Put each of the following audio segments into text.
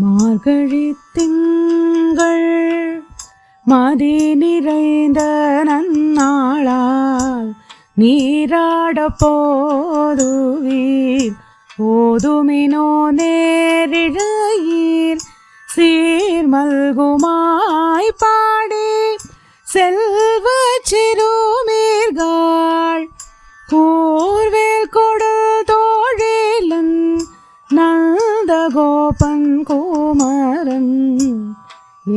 மார்கழி திங்கள் மதி நிறைந்த நன்னாளால் நீராட போதுவீர். போதுமினோ நேரிழையீர். சீர்மல்குமாய் பாடி செல்வ சிறுமீர்காள். கூர்வேல் கொடு தோழிலன் நந்த கோபன் குமரன்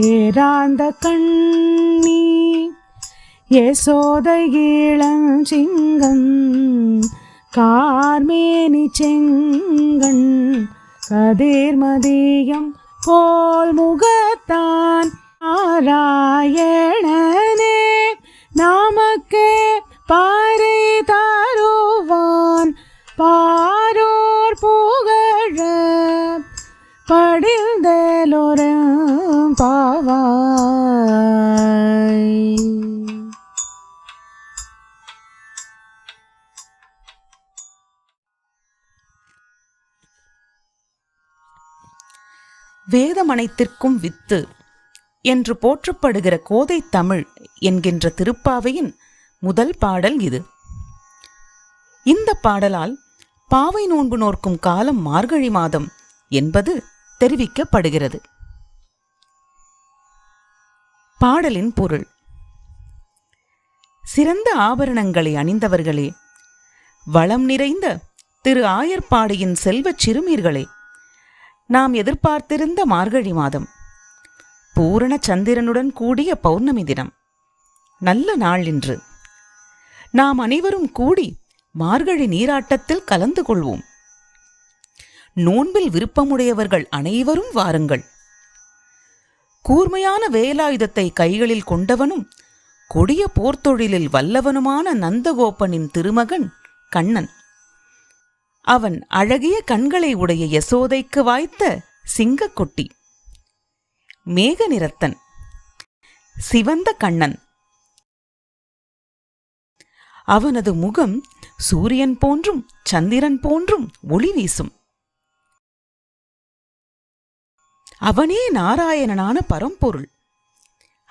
ஏராந்த கண்ணி யசோதை இளஞ்சிங்கன் கார்மேனி செங்கண் கதிர்மதியம் போல் முகத்தான் ஆராயணனே நாமக்கே பாரு பாவாய். வேதமனைத்திற்கும் வித்து என்று போற்றப்படுகிற கோதை தமிழ் என்கின்ற திருப்பாவையின் முதல் பாடல் இது. இந்த பாடலால் பாவை நோன்பு நோர்க்கும் காலம் மார்கழி மாதம் என்பது தெரிவிக்கப்படுகிறது. பாடலின் பொருள். சிறந்த ஆபரணங்களை அணிந்தவர்களே வளம் நிறைந்த திரு ஆயர்பாடியின் செல்வச் சிறுமீர்களே நாம் எதிர்பார்த்திருந்த மார்கழி மாதம் பூரண சந்திரனுடன் கூடிய பௌர்ணமி தினம். நல்ல நாள் இன்று. நாம் அனைவரும் கூடி மார்கழி நீராட்டத்தில் கலந்து கொள்வோம். நோன்பில் விருப்பமுடையவர்கள் அனைவரும் வாருங்கள். கூர்மையான வேலாயுதத்தை கைகளில் கொண்டவனும் கொடிய போர்த்தொழிலில் வல்லவனுமான நந்தகோபனின் திருமகன் கண்ணன். அவன் அழகிய கண்களை உடைய யசோதைக்கு வாய்த்த சிங்கக்குட்டி. மேகநிறத்தன் சிவந்த கண்ணன். அவனது முகம் சூரியன் போன்றும் சந்திரன் போன்றும் ஒளி வீசும். அவனே நாராயணனான பரம்பொருள்.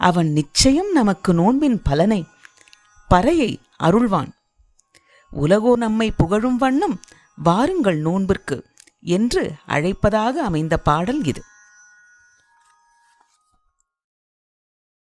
அவன் நிச்சயம் நமக்கு நோன்பின் பலனை பறையை அருள்வான். உலகோ நம்மை புகழும் வண்ணம் வாருங்கள் நோன்பிற்கு என்று அழைப்பதாக அமைந்த பாடல் இது.